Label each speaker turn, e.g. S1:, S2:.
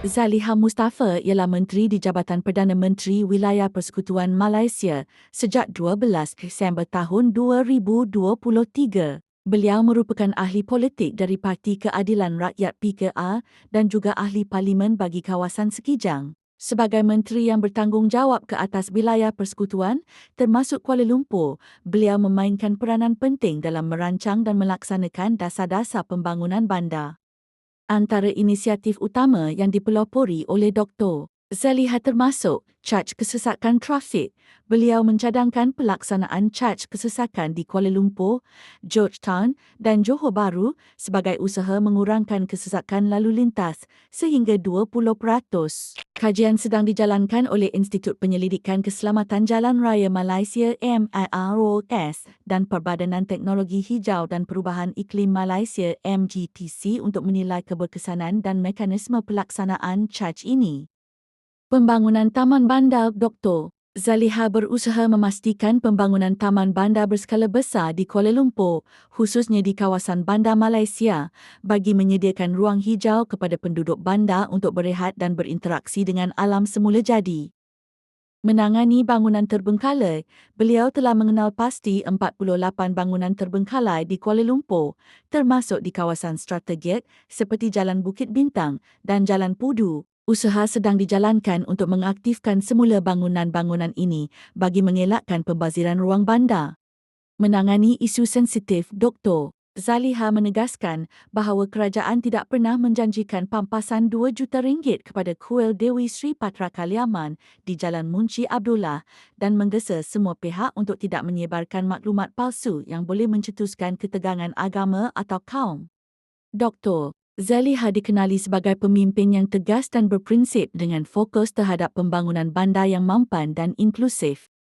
S1: Zaliha Mustafa ialah Menteri di Jabatan Perdana Menteri Wilayah Persekutuan Malaysia sejak 12 Disember tahun 2023. Beliau merupakan ahli politik dari Parti Keadilan Rakyat PKR dan juga ahli parlimen bagi kawasan Sekijang. Sebagai menteri yang bertanggungjawab ke atas wilayah persekutuan termasuk Kuala Lumpur, beliau memainkan peranan penting dalam merancang dan melaksanakan dasar-dasar pembangunan bandar. Antara inisiatif utama yang dipelopori oleh Dr. Zaliha termasuk caj kesesakan trafik. Beliau mencadangkan pelaksanaan caj kesesakan di Kuala Lumpur, Georgetown dan Johor Bahru sebagai usaha mengurangkan kesesakan lalu lintas sehingga 20%. Kajian sedang dijalankan oleh Institut Penyelidikan Keselamatan Jalan Raya Malaysia MIROS dan Perbadanan Teknologi Hijau dan Perubahan Iklim Malaysia MGTC untuk menilai keberkesanan dan mekanisme pelaksanaan caj ini. Pembangunan Taman Bandar Dr. Zaliha berusaha memastikan pembangunan taman bandar berskala besar di Kuala Lumpur, khususnya di kawasan bandar Malaysia, bagi menyediakan ruang hijau kepada penduduk bandar untuk berehat dan berinteraksi dengan alam semula jadi. Menangani bangunan terbengkalai, beliau telah mengenal pasti 48 bangunan terbengkalai di Kuala Lumpur, termasuk di kawasan strategik seperti Jalan Bukit Bintang dan Jalan Pudu, usaha sedang dijalankan untuk mengaktifkan semula bangunan-bangunan ini bagi mengelakkan pembaziran ruang bandar. Menangani isu sensitif, Dr. Zaliha menegaskan bahawa kerajaan tidak pernah menjanjikan pampasan 2 juta ringgit kepada kuil Dewi Sri Patra Kaliaman di Jalan Munci Abdullah dan menggesa semua pihak untuk tidak menyebarkan maklumat palsu yang boleh mencetuskan ketegangan agama atau kaum. Dr. Zaliha dikenali sebagai pemimpin yang tegas dan berprinsip dengan fokus terhadap pembangunan bandar yang mampan dan inklusif.